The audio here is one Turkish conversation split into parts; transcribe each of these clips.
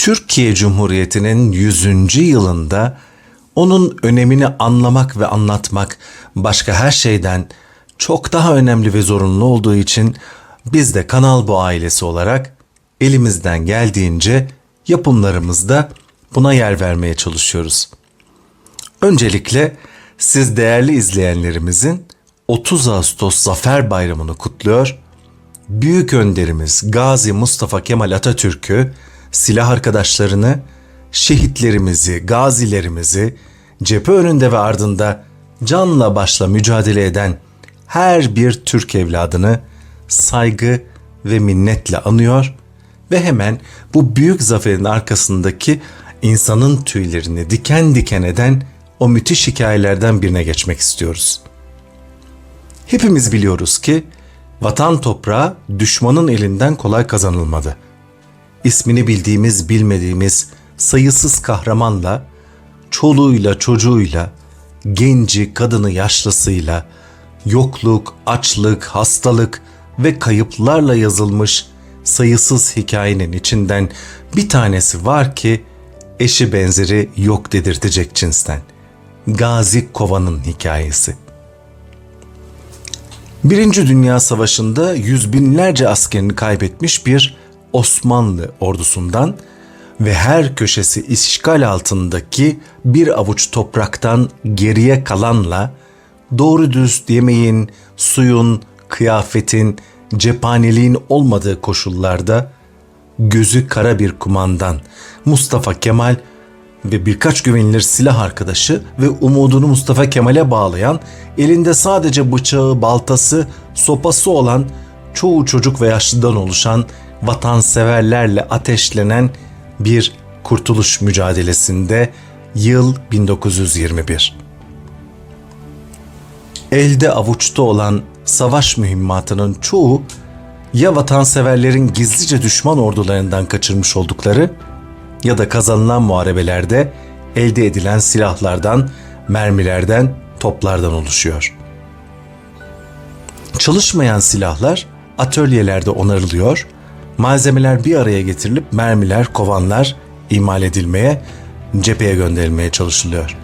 Türkiye Cumhuriyeti'nin 100. yılında onun önemini anlamak ve anlatmak başka her şeyden çok daha önemli ve zorunlu olduğu için biz de Kanal Bu ailesi olarak elimizden geldiğince yapımlarımızda buna yer vermeye çalışıyoruz. Öncelikle siz değerli izleyenlerimizin 30 Ağustos Zafer Bayramı'nı kutluyor. Büyük önderimiz Gazi Mustafa Kemal Atatürk'ü, silah arkadaşlarını, şehitlerimizi, gazilerimizi, cephe önünde ve ardında canla başla mücadele eden her bir Türk evladını saygı ve minnetle anıyor ve hemen bu büyük zaferin arkasındaki insanın tüylerini diken diken eden o müthiş hikayelerden birine geçmek istiyoruz. Hepimiz biliyoruz ki vatan toprağı düşmanın elinden kolay kazanılmadı. İsmini bildiğimiz bilmediğimiz sayısız kahramanla, çoluğuyla çocuğuyla, genci kadını yaşlısıyla, yokluk, açlık, hastalık ve kayıplarla yazılmış sayısız hikayenin içinden bir tanesi var ki eşi benzeri yok dedirtecek cinsten. Gazi Kova'nın hikayesi. Birinci Dünya Savaşı'nda yüz binlerce askerini kaybetmiş bir Osmanlı ordusundan ve her köşesi işgal altındaki bir avuç topraktan geriye kalanla doğru düz yemeğin, suyun, kıyafetin, cephaneliğin olmadığı koşullarda gözü kara bir kumandan Mustafa Kemal ve birkaç güvenilir silah arkadaşı ve umudunu Mustafa Kemal'e bağlayan, elinde sadece bıçağı, baltası, sopası olan çoğu çocuk ve yaşlıdan oluşan vatanseverlerle ateşlenen bir kurtuluş mücadelesinde yıl 1921. Elde avuçta olan savaş mühimmatının çoğu ya vatanseverlerin gizlice düşman ordularından kaçırmış oldukları ya da kazanılan muharebelerde elde edilen silahlardan, mermilerden, toplardan oluşuyor. Çalışmayan silahlar atölyelerde onarılıyor, malzemeler bir araya getirilip mermiler, kovanlar imal edilmeye, cepheye gönderilmeye çalışılıyor.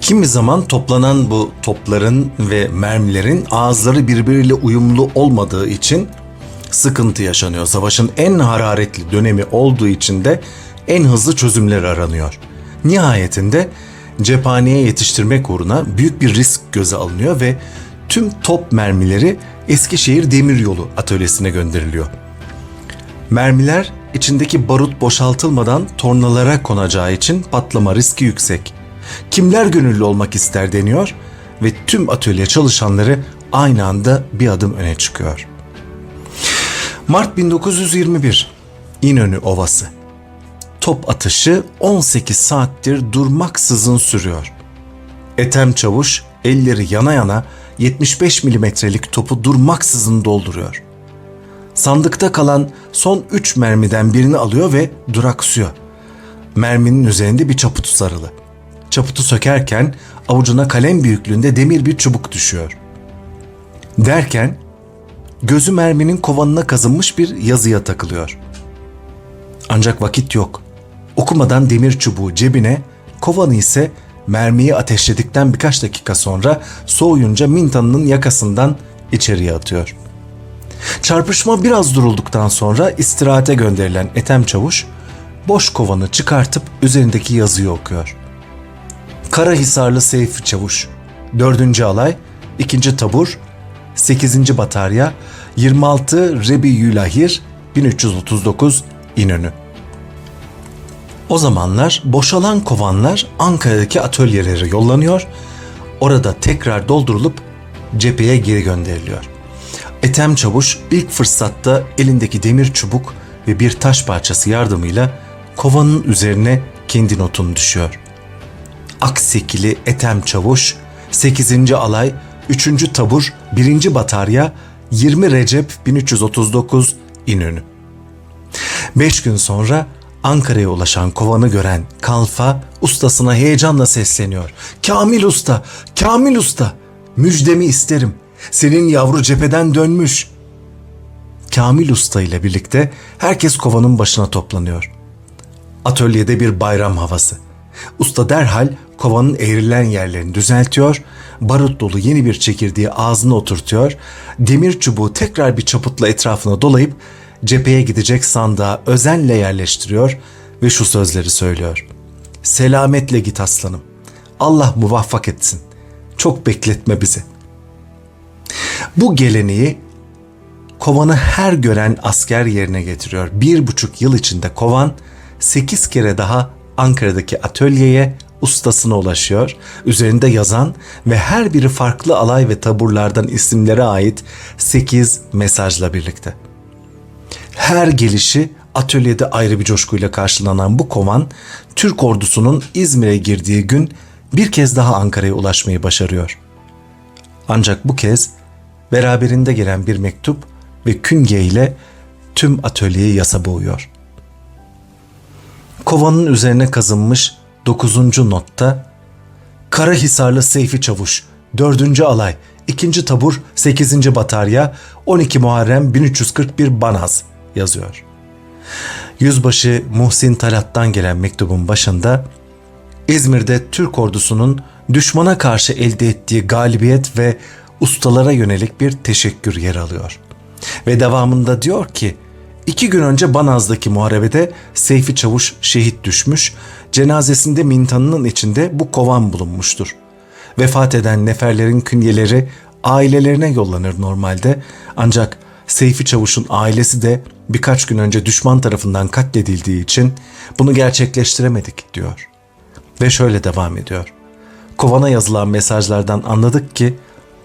Kimi zaman toplanan bu topların ve mermilerin ağızları birbiriyle uyumlu olmadığı için sıkıntı yaşanıyor. Savaşın en hararetli dönemi olduğu için de en hızlı çözümler aranıyor. Nihayetinde cephaneye yetiştirmek uğruna büyük bir risk göze alınıyor ve tüm top mermileri Eskişehir Demiryolu atölyesine gönderiliyor. Mermiler içindeki barut boşaltılmadan tornalara konacağı için patlama riski yüksek. Kimler gönüllü olmak ister deniyor ve tüm atölye çalışanları aynı anda bir adım öne çıkıyor. Mart 1921 İnönü Ovası Top atışı 18 saattir durmaksızın sürüyor. Ethem Çavuş elleri yana yana 75 milimetrelik topu durmaksızın dolduruyor. Sandıkta kalan son 3 mermiden birini alıyor ve duraksıyor. Merminin üzerinde bir çaputu sarılı. Çaputu sökerken avucuna kalem büyüklüğünde demir bir çubuk düşüyor. Derken gözü merminin kovanına kazınmış bir yazıya takılıyor. Ancak vakit yok. Okumadan demir çubuğu cebine, kovanı ise mermiyi ateşledikten birkaç dakika sonra soğuyunca mintanının yakasından içeriye atıyor. Çarpışma biraz durulduktan sonra istirahate gönderilen Ethem Çavuş boş kovanı çıkartıp üzerindeki yazıyı okuyor. Karahisarlı Seyfi Çavuş, 4. alay, 2. tabur, 8. batarya, 26 Rebi Yülahir, 1339 İnönü. O zamanlar boşalan kovanlar Ankara'daki atölyelere yollanıyor, orada tekrar doldurulup cepheye geri gönderiliyor. Ethem Çavuş ilk fırsatta elindeki demir çubuk ve bir taş parçası yardımıyla kovanın üzerine kendi notunu düşüyor. Aksekili Ethem Çavuş, 8. alay, 3. tabur, 1. batarya, 20 Recep 1339 İnönü. Beş gün sonra Ankara'ya ulaşan kovanı gören Kalfa ustasına heyecanla sesleniyor. Kamil usta, Kamil usta, müjdemi isterim. Senin yavru cepheden dönmüş. Kamil usta ile birlikte herkes kovanın başına toplanıyor. Atölyede bir bayram havası. Usta derhal kovanın eğrilen yerlerini düzeltiyor, barut dolu yeni bir çekirdeği ağzına oturtuyor, demir çubuğu tekrar bir çaputla etrafına dolayıp cepheye gidecek sandığa özenle yerleştiriyor ve şu sözleri söylüyor. Selametle git aslanım. Allah muvaffak etsin. Çok bekletme bizi. Bu geleneği kovanı her gören asker yerine getiriyor. Bir buçuk yıl içinde kovan sekiz kere daha Ankara'daki atölyeye ustasına ulaşıyor. Üzerinde yazan ve her biri farklı alay ve taburlardan isimlere ait sekiz mesajla birlikte. Her gelişi atölyede ayrı bir coşkuyla karşılanan bu kovan, Türk ordusunun İzmir'e girdiği gün bir kez daha Ankara'ya ulaşmayı başarıyor. Ancak bu kez beraberinde gelen bir mektup ve künge ile tüm atölyeyi yasa boğuyor. Kovanın üzerine kazınmış 9. notta Karahisarlı Seyfi Çavuş 4. alay 2. tabur 8. batarya 12 Muharrem 1341 Banaz yazıyor. Yüzbaşı Muhsin Talat'tan gelen mektubun başında İzmir'de Türk ordusunun düşmana karşı elde ettiği galibiyet ve ustalara yönelik bir teşekkür yer alıyor. Ve devamında diyor ki iki gün önce Banaz'daki muharebede Seyfi Çavuş şehit düşmüş, cenazesinde mintanının içinde bu kovan bulunmuştur. Vefat eden neferlerin künyeleri ailelerine yollanır normalde ancak Seyfi Çavuş'un ailesi de birkaç gün önce düşman tarafından katledildiği için bunu gerçekleştiremedik diyor. Ve şöyle devam ediyor. Kovana yazılan mesajlardan anladık ki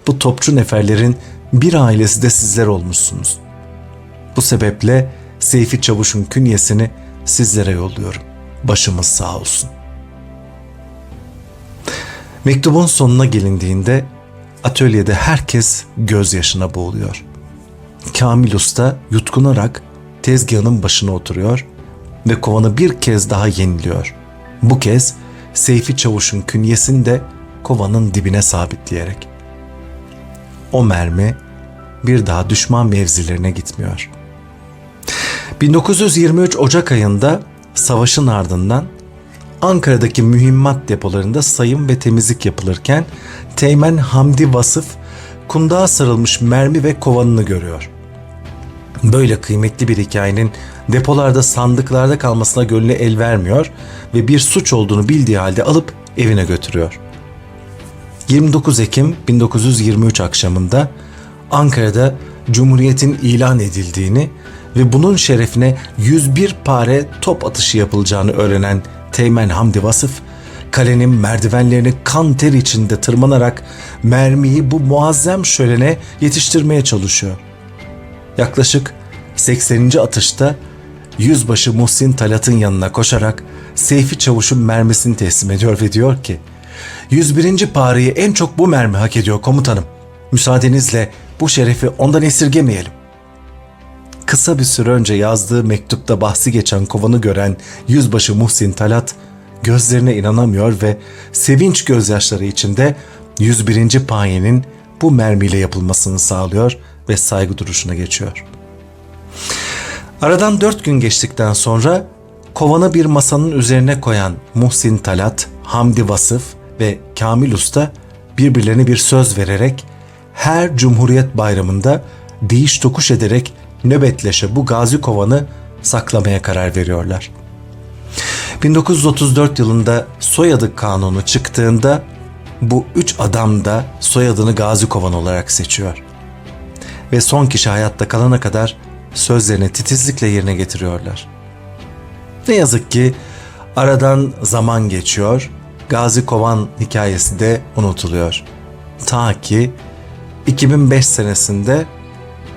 bu topçu neferlerin bir ailesi de sizler olmuşsunuz. Bu sebeple Seyfi Çavuş'un künyesini sizlere yolluyorum. Başımız sağ olsun. Mektubun sonuna gelindiğinde atölyede herkes gözyaşına boğuluyor. Kamil Usta yutkunarak tezgahının başına oturuyor ve kovanı bir kez daha yeniliyor. Bu kez Seyfi Çavuş'un künyesini de kovanın dibine sabitleyerek. O mermi bir daha düşman mevzilerine gitmiyor. 1923 Ocak ayında savaşın ardından Ankara'daki mühimmat depolarında sayım ve temizlik yapılırken Teğmen Hamdi Vasıf kundağa sarılmış mermi ve kovanını görüyor. Böyle kıymetli bir hikayenin depolarda sandıklarda kalmasına gönlü el vermiyor ve bir suç olduğunu bildiği halde alıp evine götürüyor. 29 Ekim 1923 akşamında Ankara'da Cumhuriyet'in ilan edildiğini ve bunun şerefine 101 pare top atışı yapılacağını öğrenen Teğmen Hamdi Vasıf, kalenin merdivenlerini kan ter içinde tırmanarak mermiyi bu muazzam şölene yetiştirmeye çalışıyor. Yaklaşık 80. atışta yüzbaşı Muhsin Talat'ın yanına koşarak Seyfi Çavuş'un mermisini teslim ediyor ve diyor ki 101. pareyi en çok bu mermi hak ediyor komutanım. Müsaadenizle bu şerefi ondan esirgemeyelim. Kısa bir süre önce yazdığı mektupta bahsi geçen kovanı gören yüzbaşı Muhsin Talat gözlerine inanamıyor ve sevinç gözyaşları içinde 101. payenin bu mermiyle yapılmasını sağlıyor ve saygı duruşuna geçiyor. Aradan dört gün geçtikten sonra kovanı bir masanın üzerine koyan Muhsin Talat, Hamdi Vasıf ve Kamil Usta birbirlerine bir söz vererek her Cumhuriyet Bayramı'nda değiş tokuş ederek nöbetleşe bu gazi kovanı saklamaya karar veriyorlar. 1934 yılında soyadı kanunu çıktığında bu üç adam da soyadını Gazi Kovan olarak seçiyor. Ve son kişi hayatta kalana kadar sözlerini titizlikle yerine getiriyorlar. Ne yazık ki aradan zaman geçiyor, Gazi Kovan hikayesi de unutuluyor. Ta ki 2005 senesinde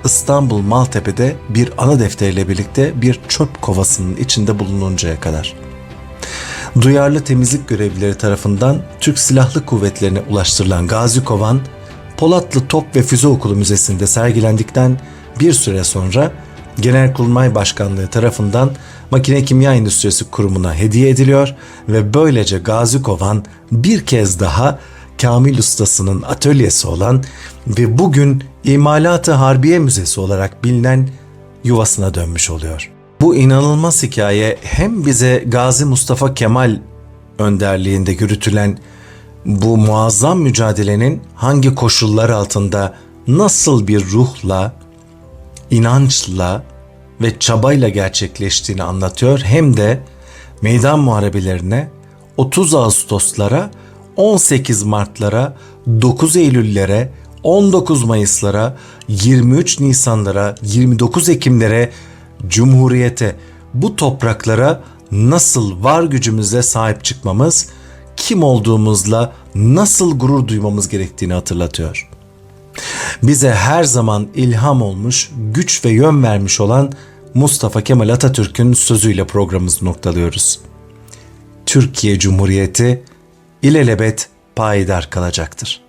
İstanbul Maltepe'de bir ana defteriyle birlikte bir çöp kovasının içinde bulununcaya kadar. Duyarlı temizlik görevlileri tarafından Türk Silahlı Kuvvetlerine ulaştırılan Gazi Kovan, Polatlı Top ve Füze Okulu Müzesi'nde sergilendikten bir süre sonra Genelkurmay Başkanlığı tarafından Makine Kimya Endüstrisi Kurumu'na hediye ediliyor ve böylece Gazi Kovan bir kez daha Kamil Ustası'nın atölyesi olan ve bugün İmalat-ı Harbiye Müzesi olarak bilinen yuvasına dönmüş oluyor. Bu inanılmaz hikaye hem bize Gazi Mustafa Kemal önderliğinde yürütülen bu muazzam mücadelenin hangi koşullar altında nasıl bir ruhla, inançla ve çabayla gerçekleştiğini anlatıyor hem de meydan muharebelerine 30 Ağustoslara, 18 Mart'lara, 9 Eylül'lere, 19 Mayıs'lara, 23 Nisan'lara, 29 Ekim'lere, Cumhuriyete, bu topraklara nasıl var gücümüze sahip çıkmamız, kim olduğumuzla nasıl gurur duymamız gerektiğini hatırlatıyor. Bize her zaman ilham olmuş, güç ve yön vermiş olan Mustafa Kemal Atatürk'ün sözüyle programımızı noktalıyoruz. Türkiye Cumhuriyeti ilelebet payidar kalacaktır.